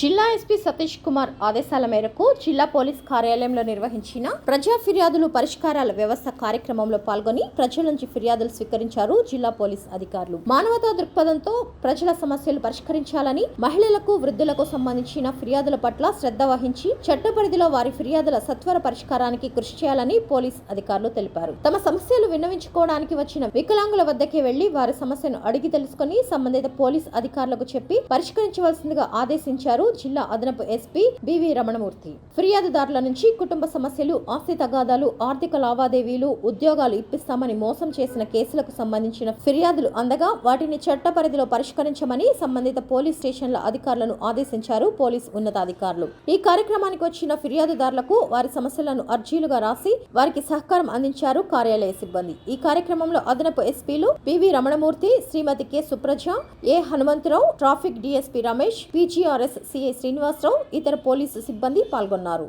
జిల్లా ఎస్పీ సతీష్ కుమార్ ఆదేశాల మేరకు జిల్లా పోలీస్ కార్యాలయంలో నిర్వహించిన ప్రజా ఫిర్యాదులు పరిష్కారాల వ్యవస్థ కార్యక్రమంలో పాల్గొని ప్రజల నుంచి ఫిర్యాదులు స్వీకరించారు జిల్లా పోలీస్ అధికారులు. మానవతా దృక్పథంతో ప్రజల సమస్యలు పరిష్కరించాలని మహిళలకు వృద్ధులకు సంబంధించిన ఫిర్యాదుల పట్ల శ్రద్ధ వహించి చట్ట పరిధిలో వారి ఫిర్యాదుల సత్వర పరిష్కారానికి కృషి చేయాలని పోలీస్ అధికారులు తెలిపారు. తమ సమస్యలు విన్నవించుకోవడానికి వచ్చిన వికలాంగుల వద్దకే వెళ్ళి వారి సమస్యను అడిగి తెలుసుకుని సంబంధిత పోలీస్ అధికారులకు చెప్పి పరిష్కరించవలసిందిగా ఆదేశించారు జిల్లా అదనపు ఎస్పీ బివి రమణమూర్తి. ఫిర్యాదుదారుల నుంచి కుటుంబ సమస్యలు ఆస్తి తగాదాలు ఆర్థిక లావాదేవీలు ఉద్యోగాలు ఇప్పిస్తామని మోసం చేసిన కేసులకు సంబంధించిన ఫిర్యాదులు అందగా వాటిని చట్ట పరిధిలో పరిష్కరించమని సంబంధిత పోలీస్ స్టేషన్ల అధికారులను ఆదేశించారు పోలీస్ ఉన్నతాధికారులు. ఈ కార్యక్రమానికి వచ్చిన ఫిర్యాదుదారులకు వారి సమస్యలను అర్జీలుగా రాసి వారికి సహకారం అందించారు కార్యాలయ సిబ్బంది. ఈ కార్యక్రమంలో అదనపు ఎస్పీలు PV Ramanamurthy Shrimati K. Supraja A. Hanumantharao traffic DSP Ramesh PGRS CI Srinivasarao ఇతర పోలీసు సిబ్బంది పాల్గొన్నారు.